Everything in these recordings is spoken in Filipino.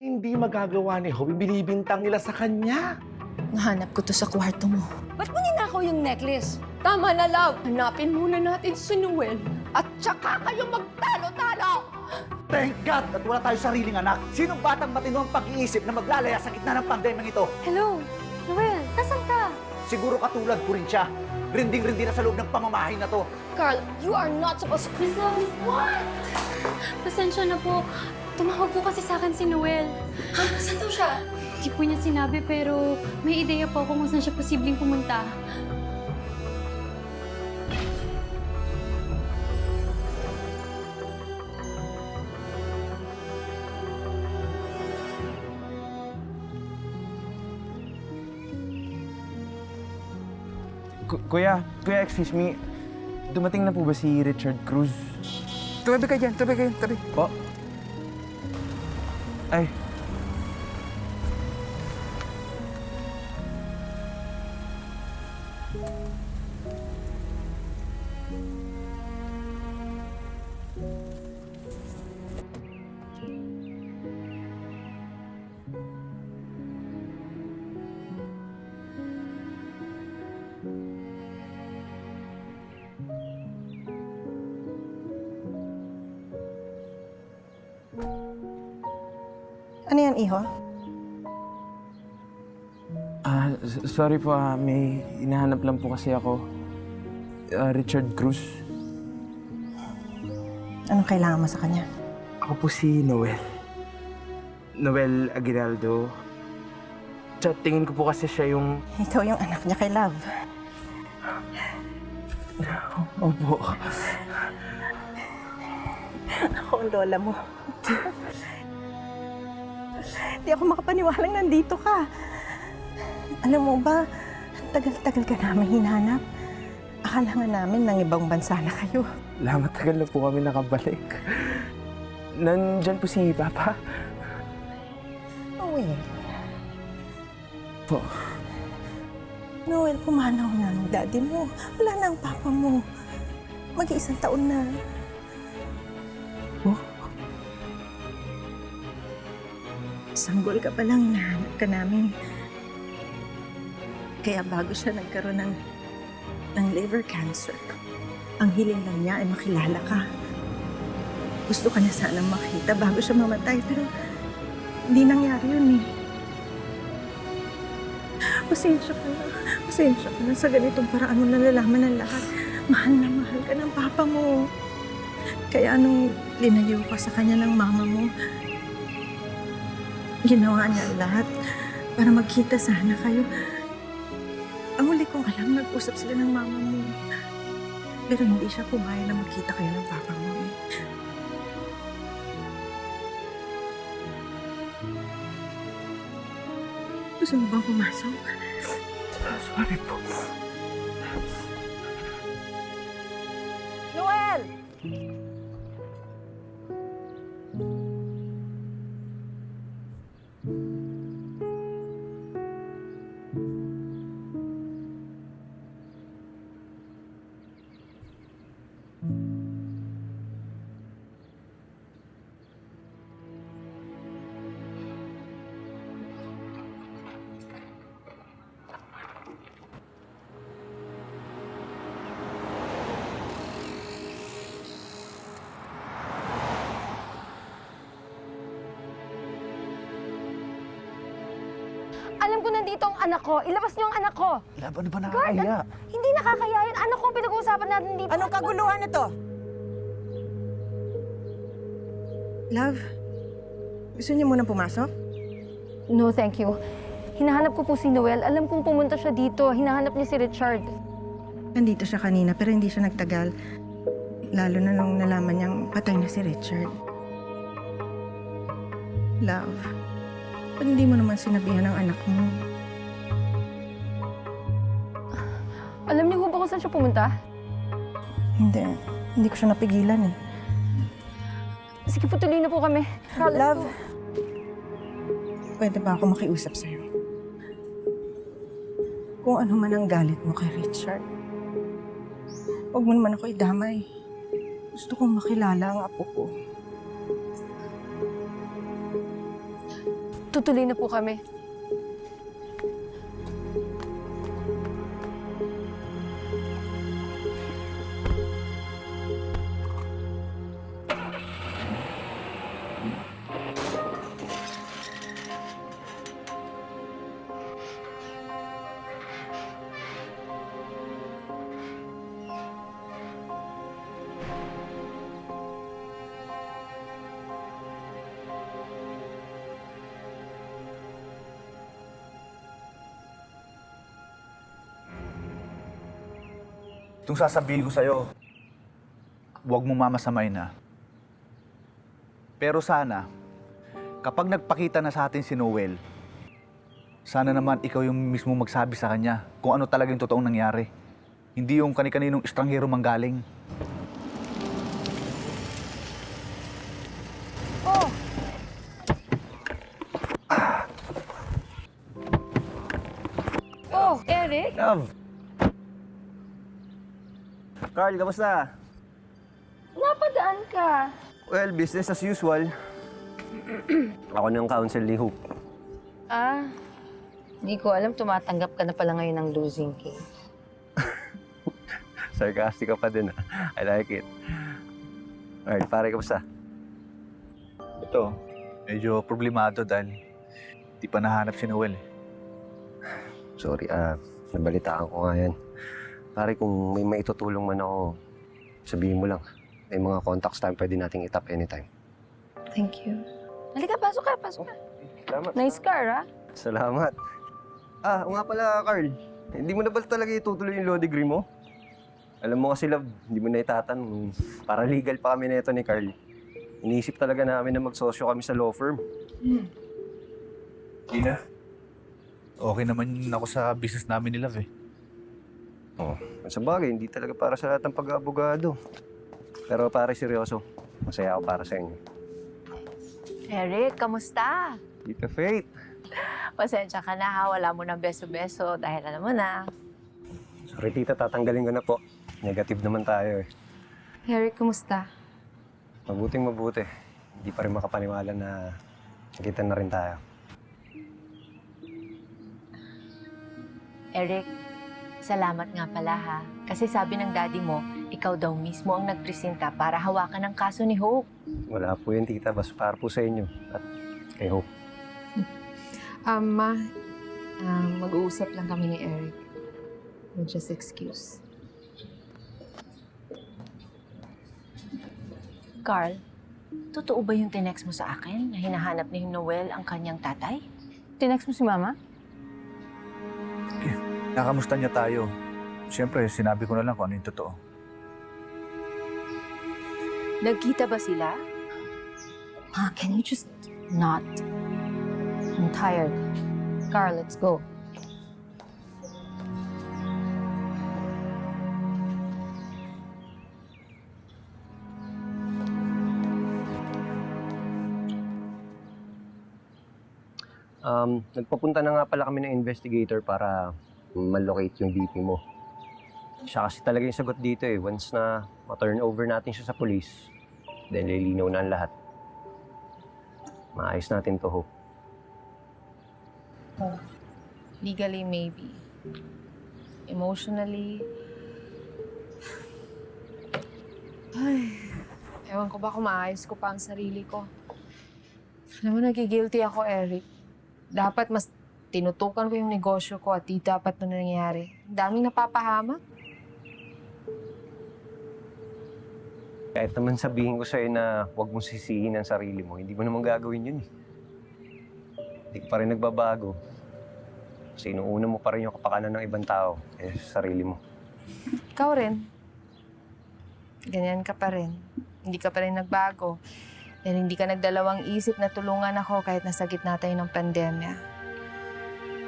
Hindi magagawa ni Hope, binibintang nila sa kanya. Nahanap ko to sa kwarto mo. Ba't mo ninakaw yung necklace? Tama na, love. Hanapin muna natin si Noel. At tsaka kayo magtalo-talo. Thank God at wala tayo sariling anak. Sinong batang matino ang pag-iisip na maglalaya sa gitna ng pandemyang ito? Hello? Noel, nasan ka? Siguro katulad ko rin siya. Rinding-rindi na sa loob ng pamamahay na to. Carl, you are not supposed to... Miss Lois, what? Pasensya na po. Tumawag po kasi sa akin si Noel. Ha? Saan daw siya? Hindi po niya sinabi pero may ideya po ako kung saan siya posibleng pumunta. Ku- kuya, kuya, excuse me. Dumating na po ba si Richard Cruz? Tumabi ka dyan, tumabi ka dyan, tabi. Po? Yan, Iho? Ah, sorry po, ah, may hinahanap lang po kasi ako. Ah, Richard Cruz. Anong kailangan mo sa kanya? Ako po si Noel. Noel Aguinaldo. Sa tingin ko po kasi siya yung... Ikaw yung anak niya kay Love. Opo. Ako ang lola mo. Di ako makapaniwalang nandito ka. Alam mo ba, tagal-tagal ka namin hinanap. Akala nga namin ng ibang bansa na kayo. Wala, matagal na po kami nakabalik. Nandyan po si Papa. Noel. Po. Noel, pumanaw na ang daddy mo. Wala na ang papa mo. Mag-iisang taon na. Sanggol ka pa lang, hinahanap ka namin. Kaya bago siya nagkaroon ng, ng liver cancer, ang hiling lang niya ay makilala ka. Gusto ka na sanang makita bago siya mamatay, pero hindi nangyari yun eh. Pasensya ka na. Pasensya ka na sa ganitong paraan mo nalalaman ng lahat. Mahal na mahal ka ng papa mo. Kaya nung linayo ka sa kanya ng mama mo, ginawa niya ang lahat para magkita sana kayo. Ang huli kong alam, nag-usap sila ng mama mo. Pero hindi siya pumayag na magkita kayo ng papa mo eh. Gusto mo bang pumasok? Sorry po. Noel! Alam ko nandito ang anak ko. Ilabas niyo ang anak ko. Love, ano ba nakakaya? Hindi nakakaya yun. Anak ko ang pinag-uusapan natin dito. Anong kaguluhan na to? Love, gusto niyo munang pumasok? No, thank you. Hinahanap ko po si Noel. Alam kong pumunta siya dito. Hinahanap niya si Richard. Nandito siya kanina pero hindi siya nagtagal. Lalo na nung nalaman niyang patay na si Richard. Love, ba't hindi mo naman sinabihan ng anak mo? Alam niyo ba kung saan siya pumunta? Hindi, hindi ko siya napigilan eh. Sige po, tuloy na po kami. Let's Love, go. pwede ba ako makiusap sa'yo? Kung ano man ang galit mo kay Richard, huwag mo naman ako idamay. Gusto kong makilala ang apo ko. Tutuloy na po kami. Itong sasabihin ko sa'yo, huwag mong mamasamay na. Pero sana, kapag nagpakita na sa atin si Noel, sana naman ikaw yung mismo magsabi sa kanya kung ano talagang totoong nangyari. Hindi yung kani-kaninong estranghero manggaling. Oh, Eric! Love! Carl, kamusta? Napadaan ka. Well, business as usual. Ako ng counsel ni Hope. Ah, hindi ko alam tumatanggap ka na pala ngayon ng losing case. Sarcastic ka pa din, ah. I like it. Alright, pare, kamusta? Ito, medyo problemado dahil di pa nahanap si Noel. eh. Sorry, ah, nabalitaan ko nga yan. Pare, kung may maitutulong man ako, sabihin mo lang. May mga contacts tayo pwede nating itap anytime. Thank you. Halika, pasok ka, pasok ka. Salamat. Nice car, ah. Salamat. Ah, o nga pala, Carl. Hindi mo na ba talaga itutuloy yung law degree mo? Alam mo kasi, love, hindi mo na itatanong. Para legal pa kami na ito ni Carl. Iniisip talaga namin na magsosyo kami sa law firm. Gina? Okay naman ako sa business namin ni Love eh. Oh, sa bagay, hindi talaga para sa lahat ng pag-aabogado. Pero pare, seryoso. Masaya ako para sa inyo. Eric, kamusta? Tita Faith. Pasensya ka na ha, wala mo ng beso-beso dahil alam mo na. Sorry, tita, tatanggalin ko na po. Negative naman tayo eh. Eric, kumusta? Mabuting mabuti. Hindi pa rin makapaniwala na nakita na rin tayo. Eric, salamat nga pala ha. Kasi sabi ng daddy mo, ikaw daw mismo ang nagpresenta para hawakan ang kaso ni Hope. Wala po yun, tita. Basta para po sa inyo. At kay Hope. Um, ma, um, mag-uusap lang kami ni Eric. We'll just excuse. Carl, totoo ba yung tinext mo sa akin na hinahanap ni Noel ang kanyang tatay? Tinext mo si Mama? Nakamusta niya tayo. Siyempre, sinabi ko na lang kung ano yung totoo. Nagkita ba sila? Ma, can you just not? I'm tired. Carl, let's go. Um, nagpapunta na nga pala kami ng investigator para malocate yung DP mo. Siya kasi talaga yung sagot dito eh. Once na ma-turn over natin siya sa police, then lilinaw na ang lahat. Maayos natin to, Hope. Legally, maybe. Emotionally... Ay, ewan ko ba kung maayos ko pa ang sarili ko. Alam mo, nagigilty ako, Eric. Dapat mas tinutukan ko yung negosyo ko at di dapat na nangyayari. Ang Daming napapahamak. Kahit naman sabihin ko sa'yo na huwag mong sisihin ang sarili mo, hindi mo naman gagawin yun eh. Hindi ka pa rin nagbabago. Kasi inuuna mo pa rin yung kapakanan ng ibang tao, eh sa sarili mo. Ikaw rin. Ganyan ka pa rin. Hindi ka pa rin nagbago. Dahil hindi ka nagdalawang isip na tulungan ako kahit nasa gitna tayo ng pandemya.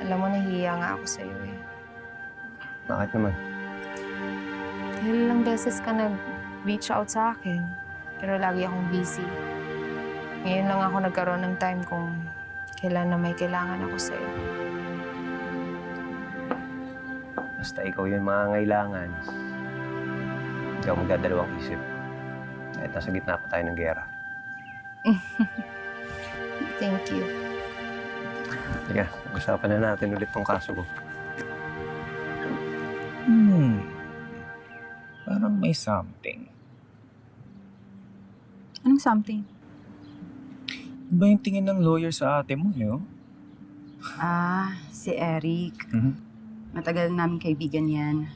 Alam mo, nahihiya nga ako sa'yo eh. Bakit naman? Dahil ilang beses ka nag-reach out sa akin. Pero lagi akong busy. Ngayon lang ako nagkaroon ng time kung kailan na may kailangan ako sa'yo. Basta ikaw yung mga ngailangan. Hindi ako magdadalawang isip. Kahit nasa gitna pa tayo ng gera. Thank you. Teka, usapan na natin ulit tong kaso ko. Hmm. Parang may something. Anong something? Iba yung tingin ng lawyer sa ate mo, eh, oh. Ah, si Eric. Mhm. Matagal namin kaibigan yan.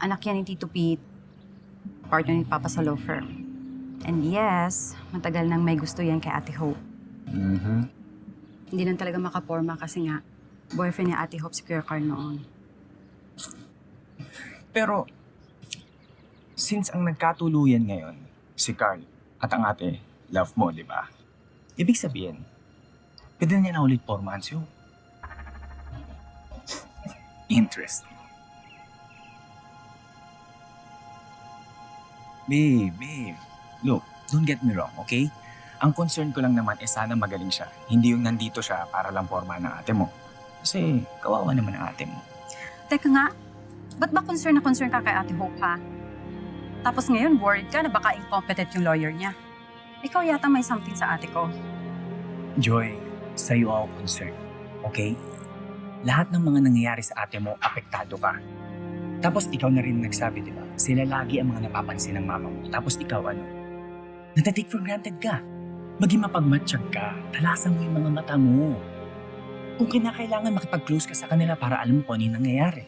Anak yan ni Tito Pete. Partner ni Papa sa law firm. And yes, matagal nang may gusto yan kay Ate Hope. Mhm. Hindi lang talaga makaporma kasi nga, boyfriend ni Ate Hope si Kuya Carl noon. Pero, since ang nagkatuluyan ngayon, si Carl at ang ate, love mo, di ba? Ibig sabihin, pwede na niya na ulit pormahan siyo. Interesting. Babe, babe. Look, don't get me wrong, okay? Ang concern ko lang naman is sana magaling siya. Hindi yung nandito siya para lang pormahan ng ate mo. Kasi kawawa naman ang ate mo. Teka nga, ba't ba concern na concern ka kay Ate Hope, ha? Tapos ngayon, worried ka na baka incompetent yung lawyer niya. Ikaw yata may something sa ate ko. Joy, sa'yo ako concerned. Okay? Lahat ng mga nangyayari sa ate mo, apektado ka. Tapos ikaw na rin nagsabi, di ba? Sila lagi ang mga napapansin ng mama mo. Tapos ikaw ano? Natatake for granted ka. Maging mapagmatsyag ka. Talasan mo yung mga mata mo. Kung kinakailangan makipag-close ka sa kanila para alam mo kung ano yung nangyayari.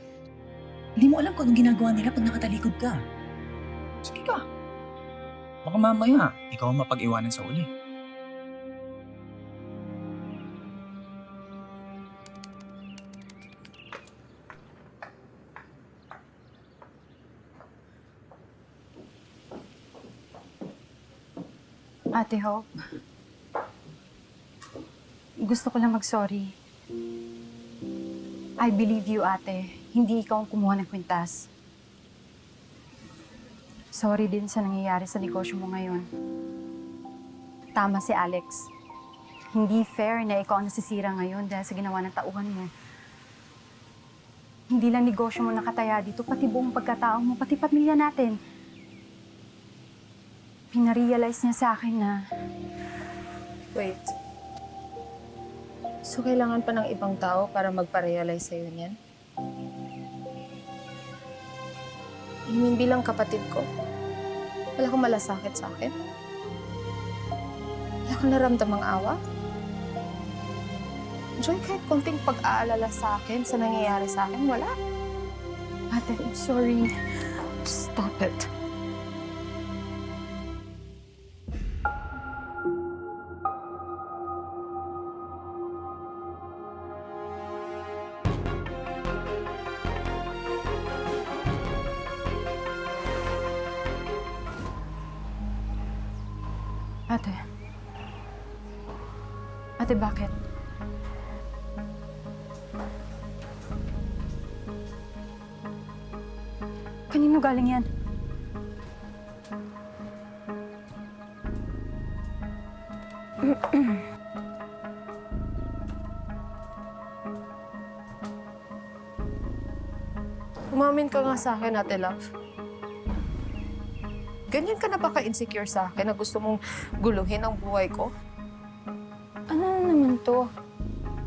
Hindi mo alam kung anong ginagawa nila pag nakatalikod ka. Sige ka. Baka mamaya, ikaw ang mapag-iwanan sa uli. Ate Hope, gusto ko lang mag-sorry. I believe you, ate. Hindi ikaw ang kumuha ng kwintas. Sorry din sa nangyayari sa negosyo mo ngayon. Tama si Alex. Hindi fair na ikaw ang nasisira ngayon dahil sa ginawa ng tauhan mo. Hindi lang negosyo mo nakataya dito, pati buong pagkatao mo, pati pamilya natin. Pinarealize niya sa akin na Wait. So, kailangan pa ng ibang tao para magpa-realize sa'yo niyan? You mean bilang kapatid ko? Wala kang malasakit sa akin? Wala kang naramdamang awa? Joy, kahit konting pag-aalala sa akin, sa nangyayari sa akin, wala. Ate, I'm sorry. Stop it. Ate, bakit? Kanino galing yan? Umamin ka nga sa akin, Ate Love. Ganyan ka na ba ka-insecure sa akin na gusto mong guluhin ang buhay ko? Ano na naman to?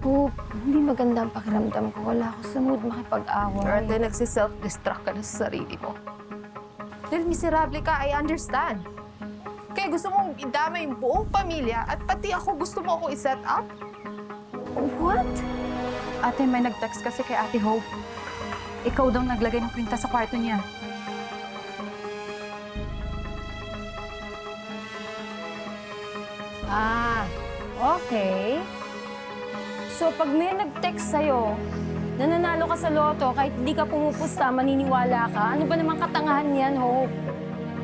Hope, hindi maganda ang pakiramdam ko. Wala ako sa mood Or makipag-away. then nagsiself-destruct ka na sa sarili mo. Dahil miserable ka, I understand. Kaya gusto mong idama yung buong pamilya at pati ako gusto mo ako i-set up? What? Ate, may nag-text kasi kay Ate Hope. Ikaw daw naglagay ng kwinta sa kwarto niya. Okay. So, pag may nag-text sa'yo, na nanalo ka sa loto, kahit di ka pumupusta, maniniwala ka, ano ba namang katangahan yan, Hope?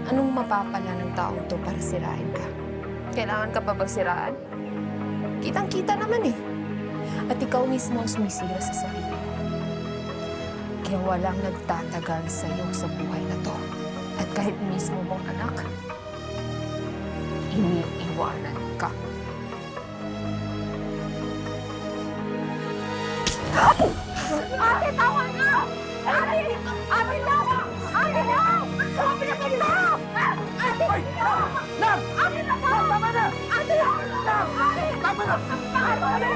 Anong mapapala ng taong to para sirain ka? Kailangan ka pa bang siraan? Kitang-kita naman eh. At ikaw mismo ang sumisira sa sarili mo. Kaya walang nagtatagal sa'yo sa buhay na to. At kahit mismo mong anak, iniiwanan Tama na! Ate! Ate lang! Ate lang! Sabi na kayo lang! Ate! Ate! Lang! Ate lang! Tama na! Ate lang! Ate! Tama na! Tama na!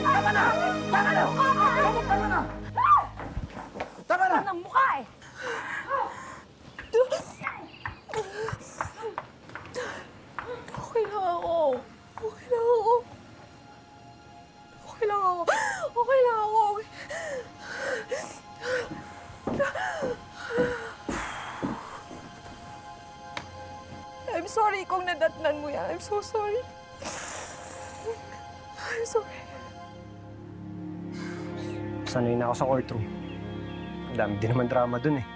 Tama na! Tama na! Sorry kung nadatnan mo yan. I'm so sorry. I'm sorry. Sanay na ako sa courtroom. Ang dami din naman drama dun eh.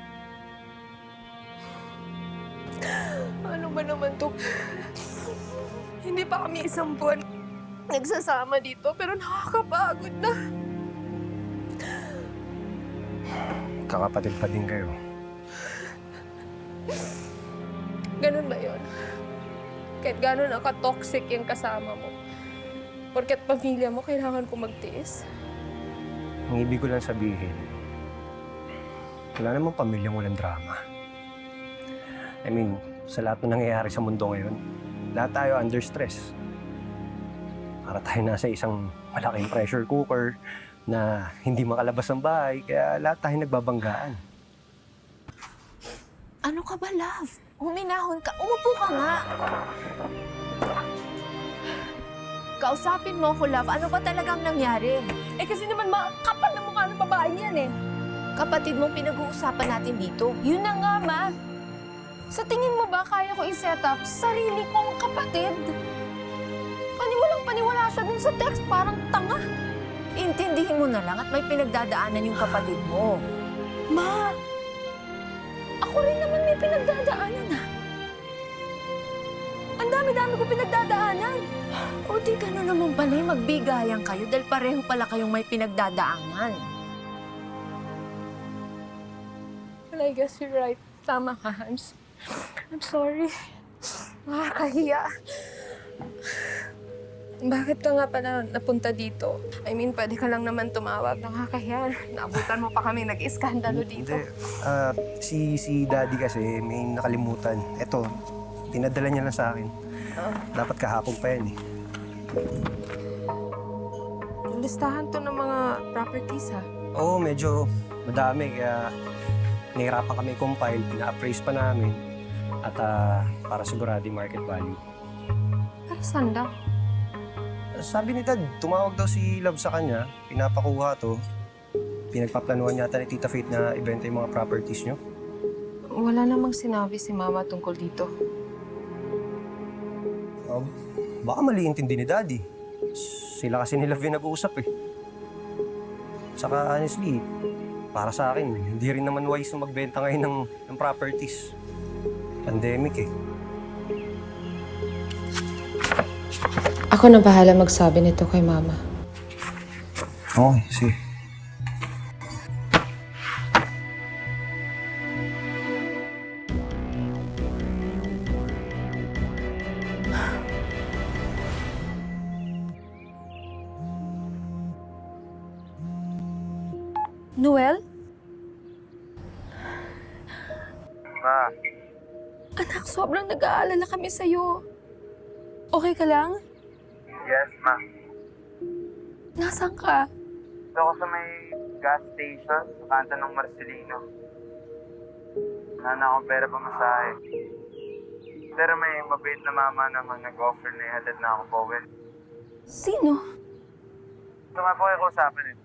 Ano ba naman to? Hindi pa kami isang buwan nagsasama dito, pero nakakapagod na. Kakapatid pa din kayo. Kahit gano'n nakatoxic yung kasama mo. Porket pamilya mo, kailangan ko magtiis. Ang ibig ko lang sabihin, wala namang pamilyang walang drama. I mean, sa lahat ng nangyayari sa mundo ngayon, lahat tayo under stress. Para tayo nasa isang malaking pressure cooker na hindi makalabas ng bahay, kaya lahat tayo nagbabanggaan. Ano ka ba, love? Huminahon ka. Umupo ka nga. Kausapin mo ako, love. Ano ba talagang nangyari? Eh kasi naman makapal na mukha ng babaeng yan eh. Kapatid mong pinag-uusapan natin dito. Yun na nga, ma. Sa tingin mo ba kaya ko i-set up sarili kong kapatid? Paniwalang paniwala siya dun sa text, parang tanga. Intindihin mo na lang at may pinagdadaanan yung kapatid mo. Ma, ako rin naman may pinagdadaanan ah. Ang dami-dami ko pinagdadaanan. O di gano'n naman pala, eh, magbigayan kayo dahil pareho pala kayong may pinagdadaanan. Well, I guess you're right. Tama ka, I'm, s- I'm sorry. Nakakahiya. Bakit ka nga pala napunta dito? I mean, pwede ka lang naman tumawag. Nakakahiya. Naabutan mo pa kami nag-iskandalo dito. Hindi. Ah, si, si daddy kasi may nakalimutan. Eto, pinadala niya lang sa akin. Dapat kahapon pa yan eh. Listahan to ng mga properties, ha? Oo, medyo madami. Kaya nahirapan kami compile, pina-appraise pa namin. At ah, para sigurado yung market value. Para saan daw? Sabi ni Dad, tumawag daw si Love sa kanya, pinapakuha to. Pinagpaplanuhan yata ni Tita Faith na ibenta yung mga properties nyo. Wala namang sinabi si Mama tungkol dito. Um, baka mali intindi ni Daddy. Sila kasi ni Love yung nag-uusap eh. Saka honestly, para sa akin, hindi rin naman wise na magbenta ngayon ng, ng properties. Pandemic eh. Ako na bahala magsabi nito kay Mama. Okay, sige. Noel? Ma, Anak, sobrang nag-aalala kami sa'yo. Okay ka lang? Yes ma. Nasaan ka? Ito ako sa may gas station sa kanto ng Marcelino. Wala na akong pera pa masahe. Pero may mabait na mama naman nag-offer na ihatid na ako Bowen. Sino? Ito nga po kayo kausapin eh.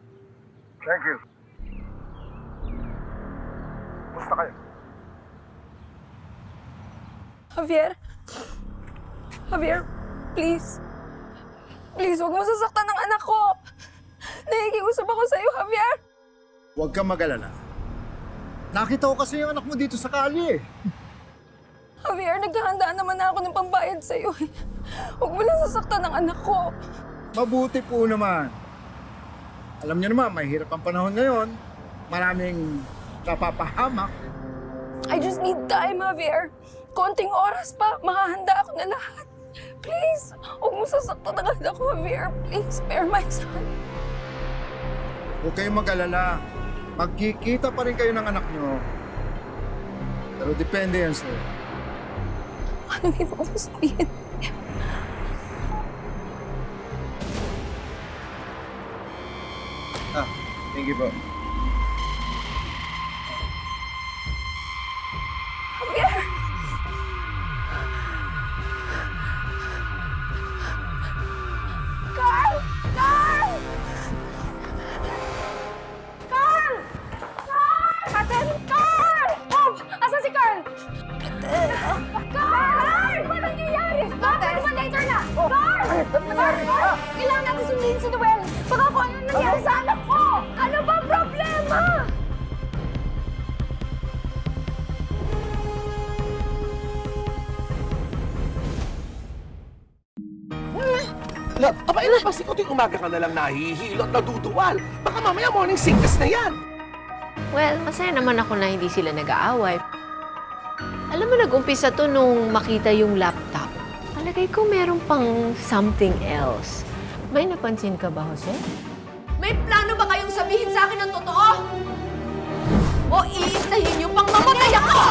Thank you. Gusto kayo? Javier? Javier, please. Please, huwag mo sasaktan ng anak ko. Nakikiusap ako sa'yo, Javier. Huwag kang mag-alala. Nakita ko kasi yung anak mo dito sa kalye eh. Javier, naghahanda naman na ako ng pambayad sa'yo. eh. Huwag mo lang sasaktan ng anak ko. Mabuti po naman. Alam niyo naman, mahirap ang panahon ngayon. Maraming kapapahamak. I just need time, Javier. Konting oras pa, makahanda ako na lahat. Please, huwag mo sasaktan agad ako, Javier. Please, spare my son. Huwag kayong mag-alala. Magkikita pa rin kayo ng anak nyo. Pero depende yan sa'yo. Ano yung ibig sabihin? Ah, thank you po. Si Noel. Baka kung ano nangyari sa anak ko. Ano ba ang problema? La, aba, ilan pa ko tuwing umaga ka na lang nahihilo at naduduwal. Baka mamaya morning sickness na yan. Well, masaya naman ako na hindi sila nag-aaway. Alam mo, nag-umpisa to nung makita yung laptop. Palagay ko meron pang something else. May napansin ka ba, Jose? May plano ba kayong sabihin sa akin ng totoo? O iistahin niyo pang mamatay ako?